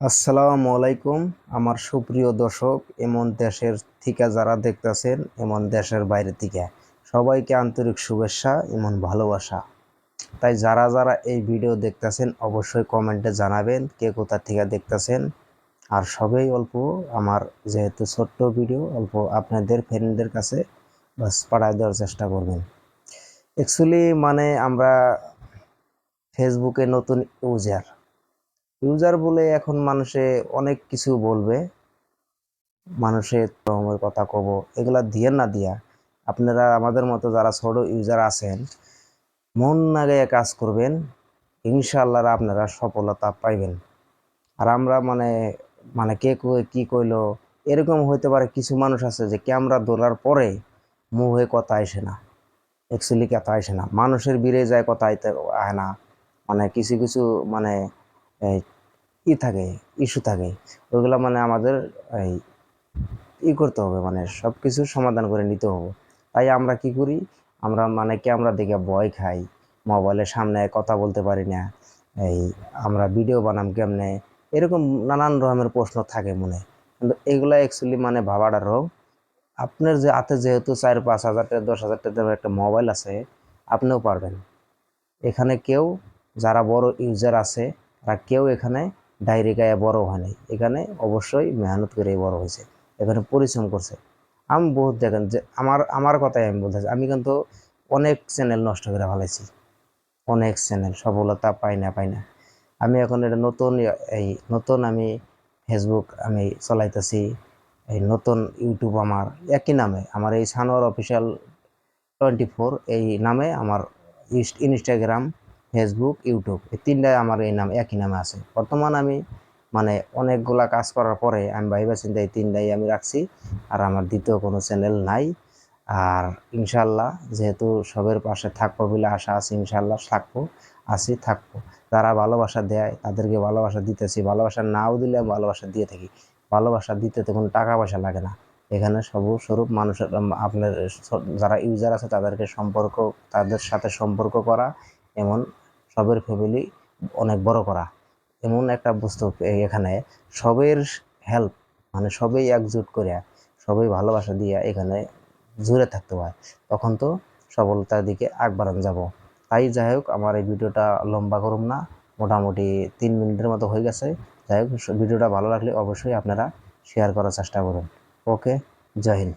আসসালামু আলাইকুম। আমার সুপ্রিয় দর্শক, এমন দেশের থেকে যারা দেখতেছেন, এমন দেশের বাইরে থেকে সবাইকে আন্তরিক শুভেচ্ছা, এমন ভালোবাসা। তাই যারা যারা এই ভিডিও দেখতেছেন, অবশ্যই কমেন্টে জানাবেন কে কোথা থেকে দেখতেছেন। আর সবাই অল্প আমার যেহেতু ছোট্ট ভিডিও, অল্প আপনাদের, ফ্রেন্ডদের কাছে বাস পাঠায় দেওয়ার চেষ্টা করবেন। অ্যাকচুয়ালি মানে আমরা ফেসবুকে নতুন ইউজার ইউজার বলে এখন মানুষে অনেক কিছু বলবে। মানুষের রকমের কথা কব, এগুলা দিয়ে না দিয়া। আপনারা আমাদের মতো যারা ছোট ইউজার আছেন, মন লাগাইয়া কাজ করবেন, ইনশাআল্লাহ আপনারা সফলতা পাইবেন। আর আমরা মানে মানে কে কই কি কইলো, এরকম হইতে পারে কিছু মানুষ আছে যে ক্যামেরা ধরার পরে মুখে কথা আসে না। অ্যাকচুয়ালি কথা আসে না। মানুষের বিরে যায়, কথা আইতে আয় না। মানে কিছু কিছু মানে ই থাকে ইস্যু থাকে। ওইগুলো মানে আমাদের এই, ই করতে হবে মানে সব কিছু সমাধান করে নিতে হবে। তাই আমরা কি করি? আমরা মানে ক্যামেরা দেখে ভয় খাই মোবাইলের সামনে কথা বলতে পারি না। এই, আমরা ভিডিও বানাম কেমনে? এরকম নানান রকমের প্রশ্ন থাকে মনে। কিন্তু এগুলো অ্যাকচুয়ালি মানে ভাবাটা রোগ আপনার যে হাতে যেহেতু চার, পাঁচ হাজার টাকা, দশ হাজার টাকা একটা মোবাইল আছে, আপনিও পারবেন। এখানে কেউ, যারা বড় ইউজার আছে তারা কেউ এখানে ডায়েরি গায়ে বড় হয় নাই। এখানে অবশ্যই মেহনত করে বড় হয়েছে। এখানে পরিশ্রম করছে। আমি বহুত দেখেন যে আমার আমার কথাই আমি বলতেছি আমি কিন্তু অনেক চ্যানেল নষ্ট করে ফেলেছি অনেক চ্যানেল সফলতা পাই না পাই না। আমি এখন এটা নতুন এই নতুন আমি ফেসবুক আমি চলাইতেছি, এই নতুন ইউটিউব আমার একই নামে। আমার এই সানোয়ার অফিসিয়াল টোয়েন্টি ফোর এই নামে আমার ইনস্টাগ্রাম ফেসবুক ইউটিউব এই তিনটায় আমার এই নাম, একই নামে আছে। বর্তমান আমি মানে অনেকগুলা কাজ করার পরে আমি ভাইবা চিন্তা এই তিনটাই আমি রাখছি, আর আমার দ্বিতীয় কোনো চ্যানেল নাই। আর ইনশাল্লাহ যেহেতু সবের পাশে থাকব বলে আশা আছে ইনশাল্লাহ থাকব, আছি, থাকব। যারা ভালোবাসা দেয়, তাদেরকে ভালোবাসা দিতেছি। ভালোবাসা নাও দিলে ভালোবাসা দিয়ে থাকি। ভালোবাসা দিতে তো কোনো টাকা পয়সা লাগে না। এখানে সব স্বরূপ মানুষের আপনার, যারা ইউজার আছে তাদেরকে সম্পর্ক, তাদের সাথে সম্পর্ক করা এমন সবের ফ্যামিলি অনেক বড় করা। এমন একটা বস্তু এখানে, সবের হেল্প মানে সবাই একজুট করে সবাই ভালোবাসা দিয়ে এখানে জুড়ে থাকতে হয়। তখন তো সফলতার দিকে আগ বাড়ানো যাব। তাই যাই হোক, আমার এই ভিডিওটা লম্বা করুম না, মোটামুটি তিন মিনিটের মতো হয়ে গেছে। যাই হোক, ভিডিওটা ভালো লাগলে অবশ্যই আপনারা শেয়ার করার চেষ্টা করুন। ওকে, জয় হিন্দ।